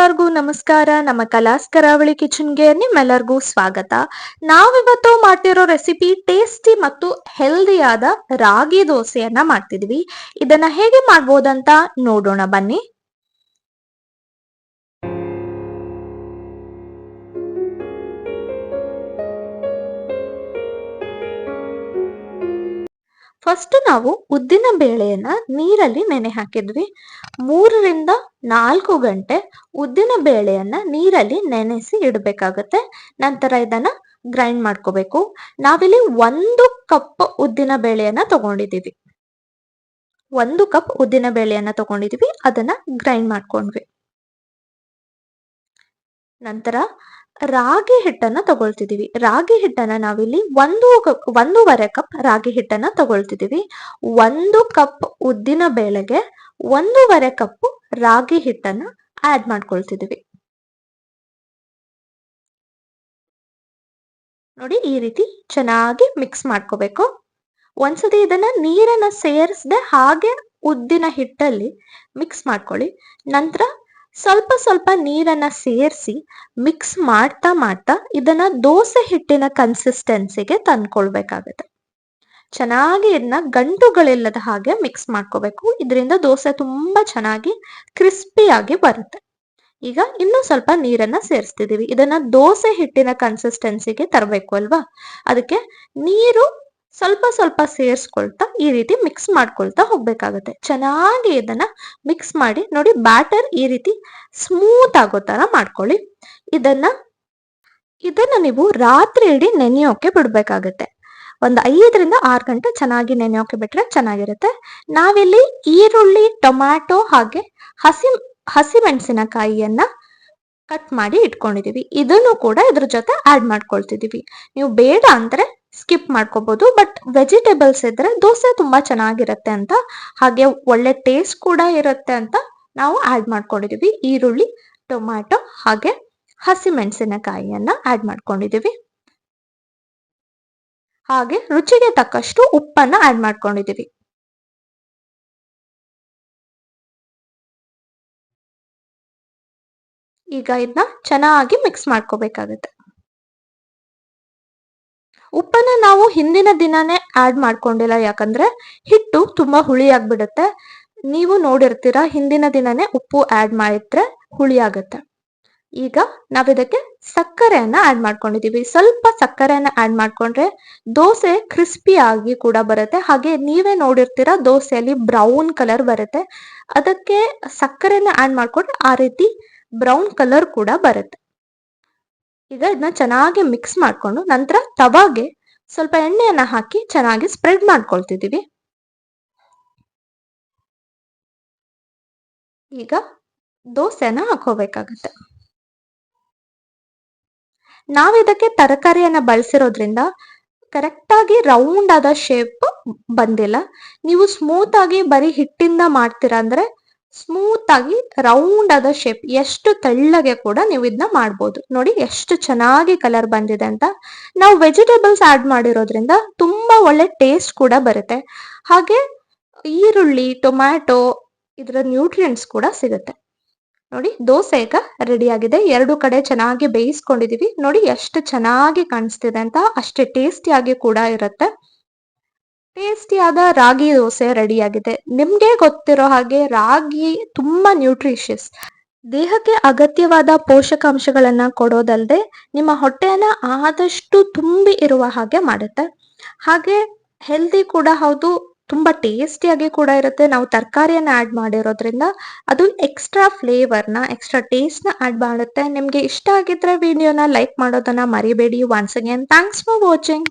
ಎಲ್ಲರಿಗೂ ನಮಸ್ಕಾರ. ನಮ್ಮ ಕಲಾಸ್ ಕರಾವಳಿ ಕಿಚನ್ಗೆ ನಿಮ್ಮೆಲ್ಲರಿಗೂ ಸ್ವಾಗತ. ನಾವಿವತ್ತು ಮಾಡ್ತಿರೋ ರೆಸಿಪಿ ಟೇಸ್ಟಿ ಮತ್ತು ಹೆಲ್ದಿಯಾದ ರಾಗಿ ದೋಸೆಯನ್ನ ಮಾಡ್ತಿದ್ವಿ. ಇದನ್ನ ಹೇಗೆ ಮಾಡ್ಬೋದಂತ ನೋಡೋಣ ಬನ್ನಿ. ಫಸ್ಟ್ ನಾವು ಉದ್ದಿನ ಬೇಳೆಯನ್ನ ನೀರಲ್ಲಿ ನೆನೆ ಹಾಕಿದ್ವಿ. ಮೂರರಿಂದ ನಾಲ್ಕು ಗಂಟೆ ಉದ್ದಿನ ಬೇಳೆಯನ್ನ ನೀರಲ್ಲಿ ನೆನೆಸಿ ಇಡಬೇಕಾಗತ್ತೆ. ನಂತರ ಇದನ್ನ ಗ್ರೈಂಡ್ ಮಾಡ್ಕೋಬೇಕು. ನಾವಿಲ್ಲಿ ಒಂದು ಕಪ್ ಉದ್ದಿನ ಬೇಳೆಯನ್ನ ತಗೊಂಡಿದ್ದೀವಿ. ಒಂದು ಕಪ್ ಉದ್ದಿನ ಬೇಳೆಯನ್ನ ತಗೊಂಡಿದೀವಿ ಅದನ್ನ ಗ್ರೈಂಡ್ ಮಾಡ್ಕೊಂಡ್ವಿ. ನಂತರ ರಾಗಿ ಹಿಟ್ಟನ್ನ ತಗೊಳ್ತಿದೀವಿ. ರಾಗಿ ಹಿಟ್ಟನ್ನ ನಾವಿಲ್ಲಿ ಒಂದು ಕಪ್ ಒಂದೂವರೆ ಕಪ್ ರಾಗಿ ಹಿಟ್ಟನ್ನ ತಗೊಳ್ತಿದೀವಿ. ಒಂದು ಕಪ್ ಉದ್ದಿನ ಬೇಳೆಗೆ ಒಂದೂವರೆ ಕಪ್ ರಾಗಿ ಹಿಟ್ಟನ್ನ ಆಡ್ ಮಾಡ್ಕೊಳ್ತಿದೀವಿ. ನೋಡಿ ಈ ರೀತಿ ಚೆನ್ನಾಗಿ ಮಿಕ್ಸ್ ಮಾಡ್ಕೋಬೇಕು. ಒಂದ್ಸತಿ ಇದನ್ನ ನೀರನ್ನ ಸೇರಿಸದೆ ಹಾಗೆ ಉದ್ದಿನ ಹಿಟ್ಟಲ್ಲಿ ಮಿಕ್ಸ್ ಮಾಡ್ಕೊಳ್ಳಿ. ನಂತರ ಸ್ವಲ್ಪ ಸ್ವಲ್ಪ ನೀರನ್ನ ಸೇರಿಸಿ ಮಿಕ್ಸ್ ಮಾಡ್ತಾ ಮಾಡ್ತಾ ಇದನ್ನ ದೋಸೆ ಹಿಟ್ಟಿನ ಕನ್ಸಿಸ್ಟೆನ್ಸಿಗೆ ತಂದ್ಕೊಳ್ಬೇಕಾಗತ್ತೆ. ಚೆನ್ನಾಗಿ ಇದನ್ನ ಗಂಟುಗಳಿಲ್ಲದ ಹಾಗೆ ಮಿಕ್ಸ್ ಮಾಡ್ಕೋಬೇಕು. ಇದರಿಂದ ದೋಸೆ ತುಂಬಾ ಚೆನ್ನಾಗಿ ಕ್ರಿಸ್ಪಿಯಾಗಿ ಬರುತ್ತೆ. ಈಗ ಇನ್ನೂ ಸ್ವಲ್ಪ ನೀರನ್ನ ಸೇರಿಸ್ತಿದ್ದೀವಿ ಇದನ್ನ ದೋಸೆ ಹಿಟ್ಟಿನ ಕನ್ಸಿಸ್ಟೆನ್ಸಿಗೆ ತರಬೇಕು ಅಲ್ವಾ? ಅದಕ್ಕೆ ನೀರು ಸ್ವಲ್ಪ ಸ್ವಲ್ಪ ಸೇರಿಸ್ಕೊಳ್ತಾ ಈ ರೀತಿ ಮಿಕ್ಸ್ ಮಾಡ್ಕೊಳ್ತಾ ಹೋಗ್ಬೇಕಾಗತ್ತೆ. ಚೆನ್ನಾಗಿ ಇದನ್ನ ಮಿಕ್ಸ್ ಮಾಡಿ ನೋಡಿ ಬ್ಯಾಟರ್ ಈ ರೀತಿ ಸ್ಮೂತ್ ಆಗೋ ತರ ಮಾಡ್ಕೊಳ್ಳಿ. ಇದನ್ನ ಇದನ್ನ ನೀವು ರಾತ್ರಿ ಇಡೀ ನೆನೆಯೋಕೆ ಬಿಡ್ಬೇಕಾಗತ್ತೆ. ಒಂದು ಐದರಿಂದ ಆರು ಗಂಟೆ ಚೆನ್ನಾಗಿ ನೆನೆಯೋಕೆ ಬಿಟ್ರೆ ಚೆನ್ನಾಗಿರುತ್ತೆ. ನಾವಿಲ್ಲಿ ಈರುಳ್ಳಿ, ಟೊಮ್ಯಾಟೊ ಹಾಗೆ ಹಸಿ ಹಸಿಮೆಣಸಿನಕಾಯಿಯನ್ನ ಕಟ್ ಮಾಡಿ ಇಟ್ಕೊಂಡಿದೀವಿ. ಇದನ್ನು ಕೂಡ ಇದ್ರ ಜೊತೆ ಆಡ್ ಮಾಡ್ಕೊಳ್ತಿದೀವಿ. ನೀವು ಬೇಡ ಅಂದ್ರೆ ಸ್ಕಿಪ್ ಮಾಡ್ಕೋಬಹುದು ಬಟ್ ವೆಜಿಟೇಬಲ್ಸ್ ಇದ್ರೆ ದೋಸೆ ತುಂಬಾ ಚೆನ್ನಾಗಿರುತ್ತೆ ಅಂತ, ಹಾಗೆ ಒಳ್ಳೆ ಟೇಸ್ಟ್ ಕೂಡ ಇರುತ್ತೆ ಅಂತ ನಾವು ಆಡ್ ಮಾಡ್ಕೊಂಡಿದೀವಿ. ಈರುಳ್ಳಿ, ಟೊಮ್ಯಾಟೊ, ಹಾಗೆ ಹಸಿಮೆಣಸಿನಕಾಯಿಯನ್ನ ಆಡ್ ಮಾಡ್ಕೊಂಡಿದೀವಿ. ಹಾಗೆ ರುಚಿಗೆ ತಕ್ಕಷ್ಟು ಉಪ್ಪನ್ನ ಆಡ್ ಮಾಡ್ಕೊಂಡಿದೀವಿ. ಈಗ ಇದನ್ನ ಚೆನ್ನಾಗಿ ಮಿಕ್ಸ್ ಮಾಡ್ಕೋಬೇಕಾಗತ್ತೆ. ಉಪ್ಪನ್ನ ನಾವು ಹಿಂದಿನ ದಿನನೇ ಆಡ್ ಮಾಡ್ಕೊಂಡಿಲ್ಲ. ಯಾಕಂದ್ರೆ ಹಿಟ್ಟು ತುಂಬಾ ಹುಳಿ ನೀವು ನೋಡಿರ್ತೀರ, ಹಿಂದಿನ ದಿನನೇ ಉಪ್ಪು ಆಡ್ ಮಾಡಿದ್ರೆ ಹುಳಿ ಆಗತ್ತೆ. ಈಗ ನಾವಿದಕ್ಕೆ ಸಕ್ಕರೆಯನ್ನ ಆಡ್ ಮಾಡ್ಕೊಂಡಿದೀವಿ. ಸ್ವಲ್ಪ ಸಕ್ಕರೆಯನ್ನ ಆಡ್ ಮಾಡ್ಕೊಂಡ್ರೆ ದೋಸೆ ಕ್ರಿಸ್ಪಿ ಆಗಿ ಕೂಡ ಬರುತ್ತೆ. ಹಾಗೆ ನೀವೇ ನೋಡಿರ್ತೀರ, ದೋಸೆಯಲ್ಲಿ ಬ್ರೌನ್ ಕಲರ್ ಬರುತ್ತೆ. ಅದಕ್ಕೆ ಸಕ್ಕರೆನ ಆಡ್ ಮಾಡ್ಕೊಂಡ್ರೆ ಆ ರೀತಿ ಬ್ರೌನ್ ಕಲರ್ ಕೂಡ ಬರುತ್ತೆ. ಈಗ ಇದನ್ನ ಚೆನ್ನಾಗಿ ಮಿಕ್ಸ್ ಮಾಡ್ಕೊಂಡು ನಂತರ ತವಾಗೆ ಸ್ವಲ್ಪ ಎಣ್ಣೆಯನ್ನ ಹಾಕಿ ಚೆನ್ನಾಗಿ ಸ್ಪ್ರೆಡ್ ಮಾಡ್ಕೊಳ್ತಿದ್ದೀವಿ. ಈಗ ದೋಸೆನ ಹಾಕೋಬೇಕಾಗತ್ತೆ. ನಾವಿದಕ್ಕೆ ತರಕಾರಿಯನ್ನ ಬಳಸಿರೋದ್ರಿಂದ ಕರೆಕ್ಟಾಗಿ ರೌಂಡ್ ಆದ ಶೇಪ್ ಬಂದಿಲ್ಲ. ನೀವು ಸ್ಮೂತ್ ಆಗಿ ಬರೀ ಹಿಟ್ಟಿಂದ ಮಾಡ್ತೀರಾ ಅಂದ್ರೆ ಸ್ಮೂತ್ ಆಗಿ ರೌಂಡ್ ಆದ ಶೇಪ್ ಎಷ್ಟು ತೆಳ್ಳಗೆ ಕೂಡ ನೀವು ಇದನ್ನ ಮಾಡ್ಬೋದು. ನೋಡಿ ಎಷ್ಟು ಚೆನ್ನಾಗಿ ಕಲರ್ ಬಂದಿದೆ ಅಂತ. ನಾವು ವೆಜಿಟೇಬಲ್ಸ್ ಆಡ್ ಮಾಡಿರೋದ್ರಿಂದ ತುಂಬಾ ಒಳ್ಳೆ ಟೇಸ್ಟ್ ಕೂಡ ಬರುತ್ತೆ. ಹಾಗೆ ಈರುಳ್ಳಿ ಟೊಮ್ಯಾಟೊ ಇದರ ನ್ಯೂಟ್ರಿಯೆಂಟ್ಸ್ ಕೂಡ ಸಿಗುತ್ತೆ. ನೋಡಿ ದೋಸೆ ಈಗ ರೆಡಿ ಆಗಿದೆ. ಎರಡು ಕಡೆ ಚೆನ್ನಾಗಿ ಬೇಯಿಸ್ಕೊಂಡಿದೀವಿ. ನೋಡಿ ಎಷ್ಟು ಚೆನ್ನಾಗಿ ಕಾಣಿಸ್ತಿದೆ ಅಂತ. ಅಷ್ಟೇ ಟೇಸ್ಟಿಯಾಗಿ ಕೂಡ ಇರುತ್ತೆ. ಟೇಸ್ಟಿಯಾದ ರಾಗಿ ದೋಸೆ ರೆಡಿ ಆಗಿದೆ. ನಿಮ್ಗೆ ಗೊತ್ತಿರೋ ಹಾಗೆ ರಾಗಿ ತುಂಬಾ ನ್ಯೂಟ್ರಿಷಿಯಸ್ ದೇಹಕ್ಕೆ ಅಗತ್ಯವಾದ ಪೋಷಕಾಂಶಗಳನ್ನ ಕೊಡೋದಲ್ಲದೆ ನಿಮ್ಮ ಹೊಟ್ಟೆಯನ್ನ ಆದಷ್ಟು ತುಂಬಿ ಇರುವ ಹಾಗೆ ಮಾಡುತ್ತೆ. ಹಾಗೆ ಹೆಲ್ದಿ ಕೂಡ ಹೌದು, ತುಂಬಾ ಟೇಸ್ಟಿಯಾಗಿ ಕೂಡ ಇರುತ್ತೆ. ನಾವು ತರಕಾರಿಯನ್ನ ಆಡ್ ಮಾಡಿರೋದ್ರಿಂದ ಅದು ಎಕ್ಸ್ಟ್ರಾ ಫ್ಲೇವರ್ನ ಎಕ್ಸ್ಟ್ರಾ ಟೇಸ್ಟ್ನ ಆಡ್ ಮಾಡುತ್ತೆ. ನಿಮ್ಗೆ ಇಷ್ಟ ಆಗಿದ್ರೆ ವಿಡಿಯೋನ ಲೈಕ್ ಮಾಡೋದನ್ನ ಮರಿಬೇಡಿ. Once again thanks for watching